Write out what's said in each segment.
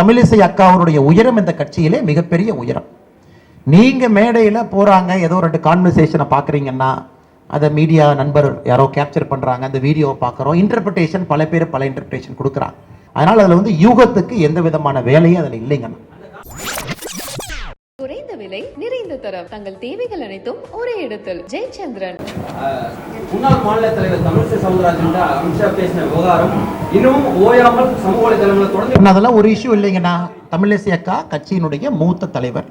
தமிழிசை அக்காவுடைய உயரம் இந்த கட்சியிலே மிகப்பெரிய உயரம். நீங்கள் மேடையில் போகிறாங்க ஏதோ ரெண்டு கான்வர்சேஷனை பார்க்குறீங்கன்னா அதை மீடியா நண்பர் யாரோ கேப்சர் பண்ணுறாங்க அந்த வீடியோவை பார்க்குறோம் இன்டர்பிரிட்டேஷன் பல பேர் பல இன்டர்பிரிட்டேஷன் கொடுக்குறாங்க. அதனால் அதில் வந்து யூகத்துக்கு எந்த விதமான வேலையும் அதில் இல்லைங்கண்ணா. விலை நிறைந்த தரம். தங்கள் தேவைகள் அனைத்தும் ஒரே இடத்தில். ஜெயச்சந்திரன். முன்னாள் மாநில தலைவர் தமிழிசை சவுந்தரராஜன் அமித்ஷா பேசின விவகாரம். இன்னும் ஓயாமல் சமூக வலைதளங்களில் தொடர்ந்து அதெல்லாம் ஒரு இஷ்யூ இல்லைங்கண்ணா. தமிழிசை அக்கா கட்சியினுடைய மூத்த தலைவர்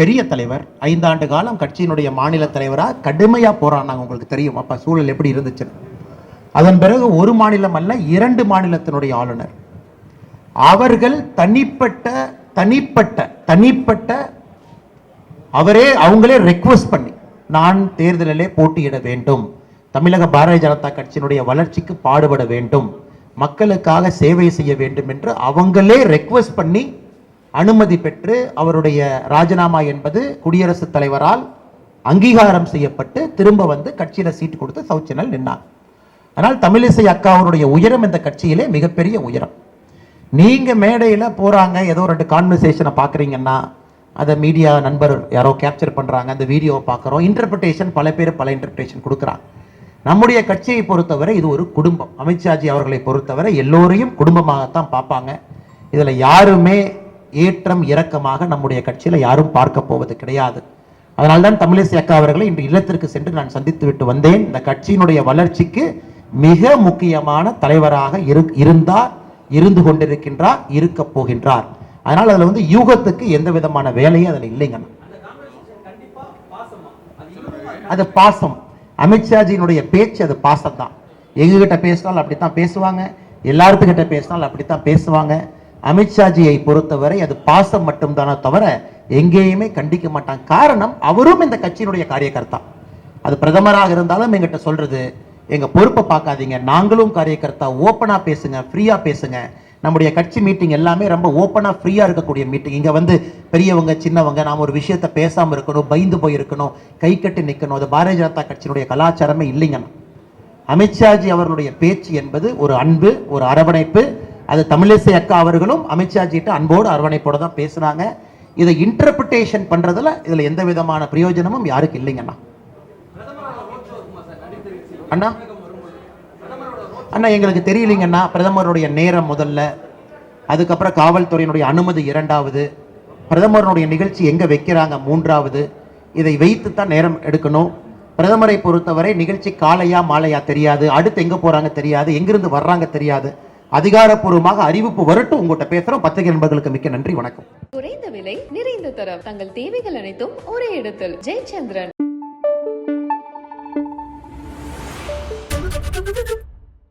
பெரிய தலைவர் ஐந்தாண்டு காலம் கட்சியினுடைய மாநில தலைவராக கடுமையாக போராடினாங்க. உங்களுக்கு தெரியும். அப்போ சூழல் எப்படி இருந்துச்சு? அதன் பிறகு ஒரு மாநிலம் அல்ல இரண்டு மாநிலத்தினுடைய ஆளுநர். அவர்கள் தனிப்பட்ட தனிப்பட்ட தனிப்பட்ட அவரே அவங்களே ரெக்வஸ்ட் பண்ணி நான் தேர்தலிலே போட்டியிட வேண்டும். தமிழக பாரதிய ஜனதா கட்சியினுடைய வளர்ச்சிக்கு பாடுபட வேண்டும். மக்களுக்காக சேவை செய்ய வேண்டும் என்று அவங்களே ரெக்வஸ்ட் பண்ணி அனுமதி பெற்று அவருடைய ராஜினாமா என்பது குடியரசுத் தலைவரால் அங்கீகாரம் செய்யப்பட்டு திரும்ப வந்து கட்சியில் சீட்டு கொடுத்து சவுச்சனல் நின்றார் ஆனால் தமிழிசை அக்கா அவருடைய உயரம் இந்த கட்சியிலே மிகப்பெரிய உயரம். நீங்கள் மேடையில் போகிறாங்க ஏதோ ரெண்டு கான்வர்சேஷனை பார்க்குறீங்கன்னா அதை மீடியா நண்பர் யாரோ கேப்சர் பண்ணுறாங்க அந்த வீடியோவை பார்க்குறோம். இன்டர்பிரிட்டேஷன் பல பேர் பல இன்டர்பிரிட்டேஷன் கொடுக்குறாங்க. நம்முடைய கட்சியை பொறுத்தவரை இது ஒரு குடும்பம். அமித்ஷாஜி அவர்களை பொறுத்தவரை எல்லோரையும் குடும்பமாகத்தான் பார்ப்பாங்க. இதில் யாருமே ஏற்றம் இறக்கமாக நம்முடைய கட்சியில் யாரும் பார்க்க போவது கிடையாது. அதனால்தான் தமிழிசை அக்கா அவர்களை இன்று இல்லத்திற்கு சென்று நான் சந்தித்து விட்டு வந்தேன். இந்த கட்சியினுடைய வளர்ச்சிக்கு மிக முக்கியமான தலைவராக இரு இருந்தார் இருந்து கொண்டிருக்கின்றார் இருக்கப் போகின்றார். அதனால் அதில் வந்து யூகத்துக்கு எந்த விதமான வேலையும் அதில் இல்லைங்கண்ணா அது பாசம். அமித்ஷாஜியினுடைய பேச்சு அது பாசம் தான் எங்ககிட்ட பேசினாலும் அப்படித்தான் பேசுவாங்க. எல்லாத்துக்கிட்ட பேசினாலும் அப்படித்தான் பேசுவாங்க. அமித்ஷாஜியை பொறுத்தவரை அது பாசம் மட்டும்தானே தவிர எங்கேயுமே கண்டிக்க மாட்டாங்க காரணம் அவரும் இந்த கட்சியினுடைய காரியகர்த்தா. அது பிரதமராக இருந்தாலும் எங்கிட்ட சொல்றது எங்க பொறுப்பை பார்க்காதீங்க. நாங்களும் காரியகர்த்தா. ஓப்பனா பேசுங்க ஃப்ரீயா பேசுங்க. நம்முடைய கட்சி மீட்டிங் எல்லாமே ரொம்ப ஓப்பனாக ஃப்ரீயாக இருக்கக்கூடிய மீட்டிங் இங்கே வந்து பெரியவங்க சின்னவங்க நாம் ஒரு விஷயத்த பேசாமல் இருக்கணும் பயந்து போயிருக்கணும் கை கட்டி நிற்கணும் அது பாரதிய ஜனதா கட்சியினுடைய கலாச்சாரமே இல்லைங்கண்ணா அமித்ஷாஜி அவர்களுடைய பேச்சு என்பது ஒரு அன்பு ஒரு அரவணைப்பு. அது தமிழிசை அக்கா அவர்களும் அமித்ஷாஜிட்ட அன்போடு அரவணைப்போடு தான் பேசுனாங்க இதை இன்டர்பிரிட்டேஷன் பண்ணுறதுல இதில் எந்த விதமான பிரயோஜனமும் யாருக்கு இல்லைங்கண்ணா. அண்ணா? அண்ணா எங்களுக்கு தெரியலீங்கண்ணா பிரதமருடைய நேரம் முதல்ல. அதுக்கப்புறம் காவல்துறையினுடைய அனுமதி இரண்டாவது. பிரதமருடைய நிகழ்ச்சி எங்கே வைக்கிறாங்க மூன்றாவது. இதை வைத்து தான் நேரம் எடுக்கணும். பிரதமரை பொறுத்தவரை நிகழ்ச்சி காலையா மாலையா தெரியாது. அடுத்து எங்கே போகிறாங்க தெரியாது. எங்கிருந்து வர்றாங்க தெரியாது. அதிகாரப்பூர்வமாக அறிவிப்பு வரட்டும். உங்கள்கிட்ட பேசுறோம். பத்திரிகை நண்பர்களுக்கு மிக்க நன்றி வணக்கம். குறைந்த விலை நிறைந்த தரம். தங்கள் தேவைகள் அனைத்தும் ஒரே இடத்தில். ஜெயச்சந்திரன்.